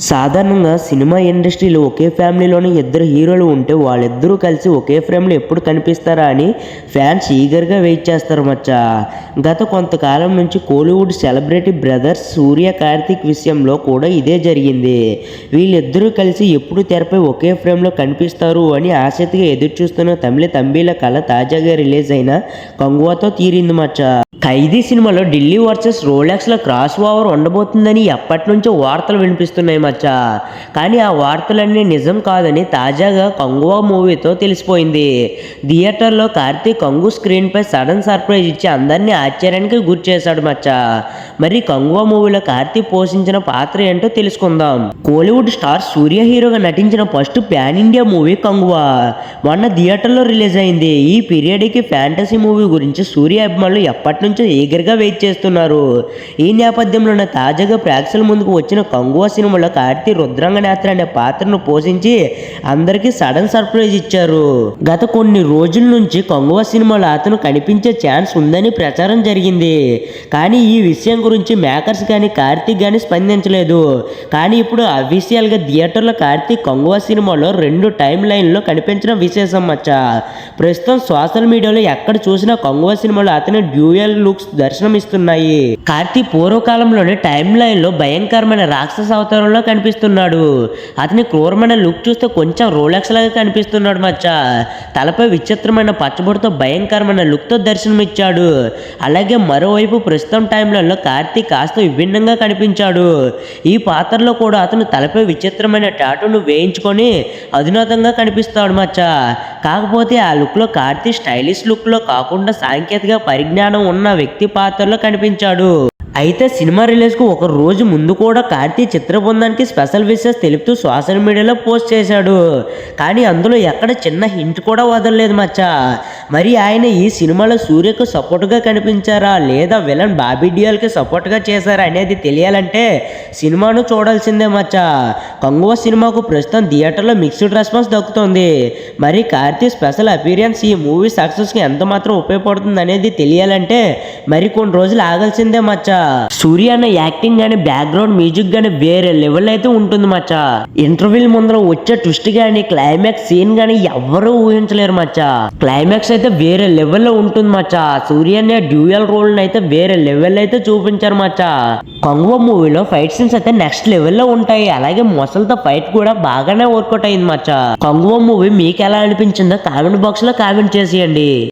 సాధారణంగా సినిమా ఇండస్ట్రీలో ఒకే ఫ్యామిలీలోని ఇద్దరు హీరోలు ఉంటే వాళ్ళిద్దరూ కలిసి ఒకే ఫ్రేమ్లో ఎప్పుడు కనిపిస్తారా అని ఫ్యాన్స్ ఈగర్గా వెయిట్ చేస్తారు మచ్చ. గత కొంతకాలం నుంచి కోలీవుడ్ సెలబ్రిటీ బ్రదర్స్ సూర్య కార్తీక్ విషయంలో కూడా ఇదే జరిగింది. వీళ్ళిద్దరూ కలిసి ఎప్పుడు తెరపై ఒకే ఫ్రేమ్లో కనిపిస్తారు అని ఆసక్తిగా ఎదురు చూస్తున్న తమిళ తంబీల కళ తాజాగా రిలీజ్ అయిన కంగువాతో తీరింది మచ్చ. ఖైదీ సినిమాలో ఢిల్లీ వర్సెస్ రోలెక్స్లో క్రాస్ ఓవర్ ఉండబోతుందని ఎప్పటి నుంచో వార్తలు వినిపిస్తున్నాయి మచ్చా కానీ ఆ వార్తలన్నీ నిజం కాదని తాజాగా కంగువా మూవీతో తెలిసిపోయింది. థియేటర్లో కార్తీక్ కంగు స్క్రీన్పై సడన్ సర్ప్రైజ్ ఇచ్చి అందరినీ ఆశ్చర్యానికి గురి చేశాడు మచ్చా. మరి కంగువా మూవీలో కార్తీక్ పోషించిన పాత్ర ఏంటో తెలుసుకుందాం. కోలీవుడ్ స్టార్ సూర్య హీరోగా నటించిన first pan India movie Kanguva. మొన్న థియేటర్లో రిలీజ్ అయింది. ఈ పీరియడ్కి ఫ్యాంటసీ మూవీ గురించి సూర్య అభిమానులు ఎప్పటి నుంచో ఈగర్గా వెయిట్ చేస్తున్నారు. ఈ నేపథ్యంలోనే తాజాగా ప్రేక్షకుల ముందుకు వచ్చిన కంగువా సినిమాలో కార్తీ రుద్రంగనేత్ర అనే పాత్రను పోషించి అందరికీ సడన్ సర్ప్రైజ్ ఇచ్చారు. గత కొన్ని రోజుల నుంచి కొంగువ సినిమాలో అతను కనిపించే ఛాన్స్ ఉందని ప్రచారం జరిగింది. కానీ ఈ విషయం గురించి మేకర్స్ కానీ కార్తీక్ కానీ స్పందించలేదు. కానీ ఇప్పుడు అఫీషియల్గా థియేటర్లో కార్తీక్ కొంగువ సినిమాలో రెండు టైం లైన్లో కనిపించడం విశేషం మచ్చ. ప్రస్తుతం సోషల్ మీడియాలో ఎక్కడ చూసినా కొంగువ సినిమాలో అతని డ్యూయల్ లుక్స్ దర్శనమిస్తున్నాయి. కార్తీక్ పూర్వకాలంలోనే టైం లైన్లో భయంకరమైన రాక్షస అవతారంలో కనిపిస్తున్నాడు. అతని క్రూరమైన లుక్ చూస్తే కొంచెం రోలెక్స్ లాగా కనిపిస్తున్నాడు మచ్చ. తలపై విచిత్రమైన పచ్చబొడితో భయంకరమైన లుక్తో దర్శనమిచ్చాడు. అలాగే మరోవైపు ప్రస్తుతం టైంలలో కార్తీక్ కాస్త విభిన్నంగా కనిపించాడు. ఈ పాత్రలో కూడా అతను తలపై విచిత్రమైన టాటూను వేయించుకొని అధునాతంగా కనిపిస్తాడు మచ్చ. కాకపోతే ఆ లుక్లో కార్తీక్ స్టైలిష్ లుక్లో కాకుండా సాంకేతిక పరిజ్ఞానం ఉన్న వ్యక్తి పాత్రలో కనిపించాడు. అయితే సినిమా రిలీజ్కు ఒక రోజు ముందు కూడా కార్తీ చిత్ర బృందానికి స్పెషల్ విషెస్ తెలుపుతూ సోషల్ మీడియాలో పోస్ట్ చేశాడు. కానీ అందులో ఎక్కడ చిన్న హింట్ కూడా వదలలేదు మచ్చా. మరి ఆయన ఈ సినిమాలో సూర్యకు సపోర్ట్గా కనిపించారా? లేదా విలన్ బాబీ డియోల్కి సపోర్ట్గా చేశారా అనేది తెలియాలంటే సినిమాను చూడాల్సిందే మచ్చ. కంగువ సినిమాకు ప్రస్తుతం థియేటర్లో మిక్స్డ్ రెస్పాన్స్ దక్కుతుంది. మరి కార్తీ స్పెషల్ అపీరియన్స్ ఈ మూవీ సక్సెస్కి ఎంత మాత్రం ఉపయోగపడుతుంది అనేది తెలియాలంటే మరి కొన్ని రోజులు ఆగాల్సిందే మచ్చ. సూర్య అన్న యాక్టింగ్ కానీ బ్యాక్గ్రౌండ్ మ్యూజిక్ కానీ వేరే లెవెల్ అయితే ఉంటుంది మచ్చ. ఇంటర్వ్యూల ముందర వచ్చే ట్విస్ట్ కానీ క్లైమాక్స్ సీన్ కానీ ఎవ్వరూ ఊహించలేరు మచ్చ. క్లైమాక్స్ అయితే వేరే లెవెల్లో ఉంటుంది మచ్చా. సూర్య అనే డ్యూయల్ రోల్ అయితే వేరే లెవెల్ అయితే చూపించారు మచ్చా. కంగువ మూవీలో ఫైట్ సీన్స్ అయితే నెక్స్ట్ లెవెల్లో ఉంటాయి. అలాగే మొసలతో ఫైట్ కూడా బాగానే వర్కౌట్ అయింది మచ్చా. కంగువ మూవీ మీకు ఎలా అనిపించిందో కామెంట్ బాక్స్లో కామెంట్ చేసేయండి.